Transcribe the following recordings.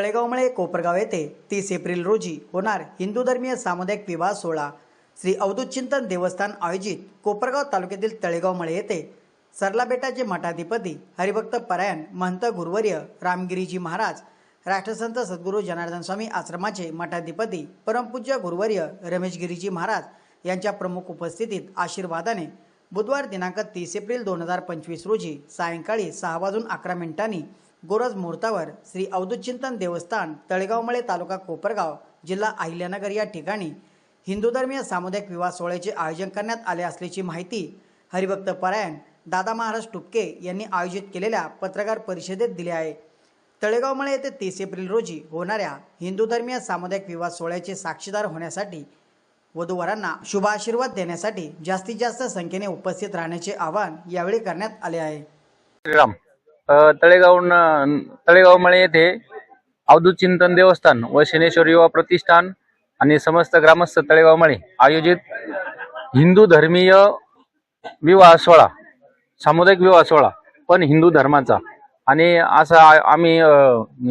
तळेगावमळे कोपरगाव येथे तीस एप्रिल रोजी होणार हिंदू धर्मीय सामुदायिक विवाह सोहळा. श्री अवधूत चिंतन देवस्थान आयोजित कोपरगाव तालुक्यातील तळेगावमळे येथे सरलाबेटाचे मठाधिपती हरिभक्त परायण महंत गुरुवर्य रामगिरीजी महाराज राष्ट्रसंत सद्गुरू जनार्दन स्वामी आश्रमाचे मठाधिपती परमपूज्य गुरुवर्य रमेशगिरीजी महाराज यांच्या प्रमुख उपस्थितीत आशीर्वादाने बुधवार दिनांक तीस एप्रिल दोन हजार पंचवीस रोजी सायंकाळी सहा वाजून अकरा मिनिटांनी गोरज मुहूर्तावर श्री अवधूतचिंतन देवस्थान तळेगावमळे तालुका कोपरगाव जिल्हा अहिल्यानगर या ठिकाणी हिंदू धर्मीय सामुदायिक विवाह सोहळ्याचे आयोजन करण्यात आले असल्याची माहिती हरिभक्त परायण दादा महाराज टुपके यांनी आयोजित केलेल्या पत्रकार परिषदेत दिली आहे. तळेगावमळे येथे तीस एप्रिल रोजी होणाऱ्या हिंदू धर्मीय सामुदायिक विवाह सोहळ्याचे साक्षीदार होण्यासाठी वधूवरांना शुभ आशीर्वाद देण्यासाठी जास्तीत जास्त संख्येने उपस्थित राहण्याचे आवाहन यावेळी करण्यात आले आहे. श्रीराम तळेगाव मळे येथे अवधूत चिंतन देवस्थान व शनेश्वर युवा प्रतिष्ठान आणि समस्त ग्रामस्थ तळेगावमळे आयोजित हिंदू धर्मीय विवाह सोहळा सामुदायिक विवाह सोहळा पण हिंदू धर्माचा. आणि असा आम्ही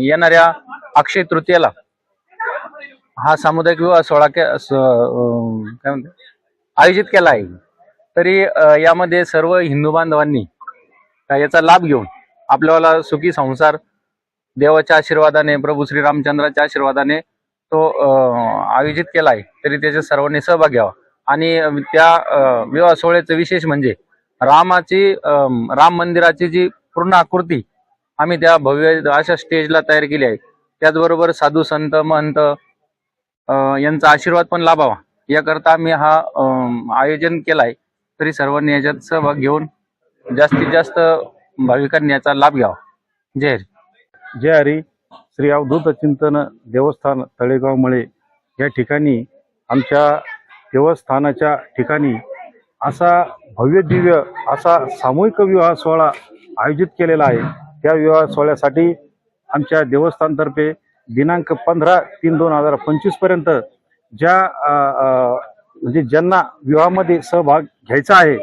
येणाऱ्या अक्षय तृतीयेला हा सामुदायिक विवाह सोहळा काय म्हणते आयोजित केला आहे. तरी यामध्ये सर्व हिंदू बांधवांनी याचा लाभ घेऊन आपल्याला सुखी संसार देवाच्या आशीर्वादाने प्रभू श्री रामचंद्राच्या आशीर्वादाने तो आयोजित केला आहे तरी त्याच्या सर्वांनी सहभाग घ्यावा आणि त्या विवाह सोहळ्याचं विशेष म्हणजे रामाची राम मंदिराची जी पूर्ण आकृती आम्ही त्या भव्य अशा स्टेजला तयार केली आहे. त्याचबरोबर साधू संत महंत यांचा आशीर्वाद पण लाभावा. याकरता आम्ही हा अं, आयोजन केलाय. तरी सर्वांनी याच्यात सहभाग घेऊन जास्तीत जास्त भाविकांनी याचा लाभ घ्यावा. जय हरी. जय हरी. श्री अवधूत चिंतन देवस्थान तळेगावमुळे या ठिकाणी आमच्या देवस्थानाच्या ठिकाणी असा भव्य दिव्य असा सामूहिक विवाह सोहळा आयोजित केलेला आहे. त्या विवाह सोहळ्यासाठी आमच्या देवस्थानतर्फे दिनांक पंधरा तीन दोन हजार पंचवीसपर्यंत ज्या म्हणजे ज्यांना विवाहामध्ये सहभाग घ्यायचा आहे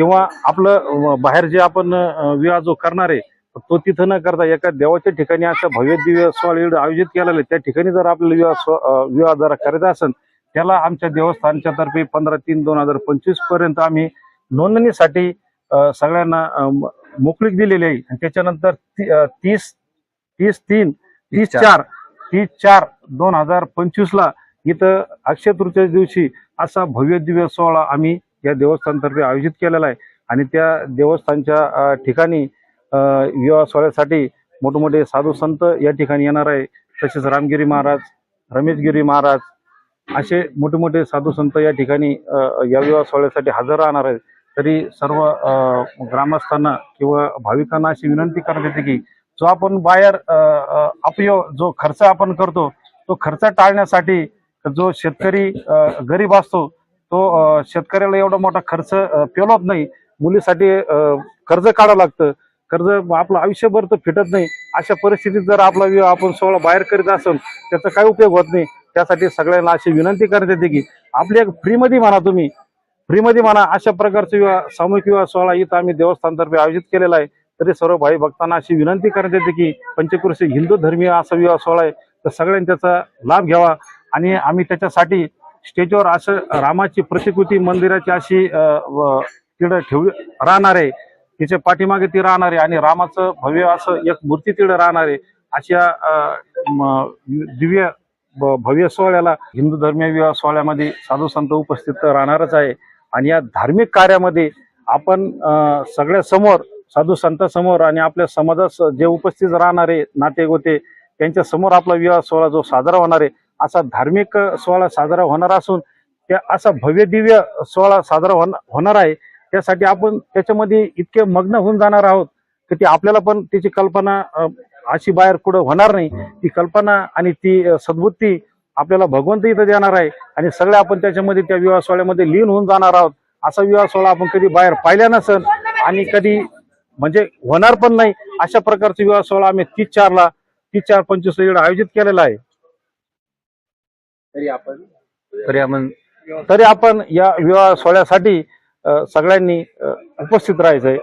किंवा आपलं बाहेर जे आपण विवाह जो करणार आहे तो तिथं न करता एका देवाच्या ठिकाणी असं भव्य दिव्य सोहळा आयोजित केलेला आहे त्या ठिकाणी जर आपल्याला विवाह विवाह जर करायचा असेल त्याला आमच्या देवस्थानच्या तर्फे पंधरा तीन दोन हजार पंचवीसपर्यंत आम्ही नोंदणीसाठी सगळ्यांना मोकळीक दिलेली आहे आणि त्याच्यानंतर तीस तीस तीन तीस चार. चार तीस चार दोन हजार पंचवीस ला इथं अक्षय तृतीय दिवशी असा भव्य दिव्य सोहळा आम्ही या देवस्थानतर्फे आयोजित केलेला आहे. आणि त्या देवस्थानच्या ठिकाणी विवाह सोहळ्यासाठी मोठमोठे साधू संत या ठिकाणी येणार आहे. तसेच रामगिरी महाराज रमेशगिरी महाराज असे मोठे मोठे साधू संत या ठिकाणी या विवाह सोहळ्यासाठी हजर राहणार आहेत. तरी सर्व ग्रामस्थांना किंवा भाविकांना अशी विनंती करत येते की जो आपण बाहेर अपयो अपयोग जो खर्च आपण करतो तो खर्च टाळण्यासाठी जो शेतकरी गरीब असतो तो शेतकऱ्याला एवढा मोठा खर्च अ, पेलवत नाही. मुलीसाठी कर्ज काढावं लागतं. कर्ज आपलं आयुष्यभर तर फिटत नाही. अशा परिस्थितीत जर आपला विवाह आपण सोहळा बाहेर करीत असेल त्याचा काही उपयोग होत नाही. त्यासाठी सगळ्यांना अशी विनंती करण्यात येते की आपली एक फ्रीमध्ये म्हणा तुम्ही. फ्रीमध्ये म्हणा अशा प्रकारचा विवाह सामूहिक विवाह सोहळा इथं आम्ही देवस्थानतर्फे आयोजित केलेला आहे. तरी सर्व भाई भक्तांना अशी विनंती करण्यात येते की पंचकृषी हिंदू धर्मीय असा विवाह सोहळा आहे. तर सगळ्यांनी त्याचा लाभ घ्यावा आणि आम्ही त्याच्यासाठी स्टेजवर असं रामाची प्रतिकृती मंदिराची अशी अ, व तिकडं ठेव राहणार आहे तिच्या पाठीमागे ती राहणार आहे आणि रामाचं भव्य असं एक मूर्ती तिकडे राहणार आहे अशा दिव्य भव्य सोहळ्याला हिंदू धर्मीय विवाह सोहळ्यामध्ये साधू संत उपस्थित राहणारच आहे. आणि या धार्मिक कार्यामध्ये आपण सगळ्यासमोर सगळ्या समोर साधू संतांसमोर आणि आपल्या समाजास जे उपस्थित राहणारे नाते गोते त्यांच्यासमोर आपला विवाह सोहळा जो साजरा होणार आहे असा धार्मिक सोहळा साजरा होणार असून त्या असा भव्य दिव्य सोहळा साजरा होणार आहे. त्यासाठी आपण त्याच्यामध्ये इतके मग्न होऊन जाणार आहोत की ती आपल्याला पण त्याची कल्पना अशी बाहेर कुठं होणार नाही. ती कल्पना आणि ती सद्बुद्धी आपल्याला भगवंत इथं देणार आहे आणि सगळे आपण त्याच्यामध्ये त्या विवाह सोहळ्यामध्ये लीन होऊन जाणार आहोत. असा विवाह सोहळा आपण कधी बाहेर पाहिला नसेल आणि कधी म्हणजे होणार पण नाही अशा प्रकारचा विवाह सोहळा आम्ही तीस चारला तीस चार पंचवीस आयोजित केलेला आहे. तरी आपण तरी आपण या विवाह सोहळ्यासाठी अ, सगळ्यांनी अ, उपस्थित राहायचंय.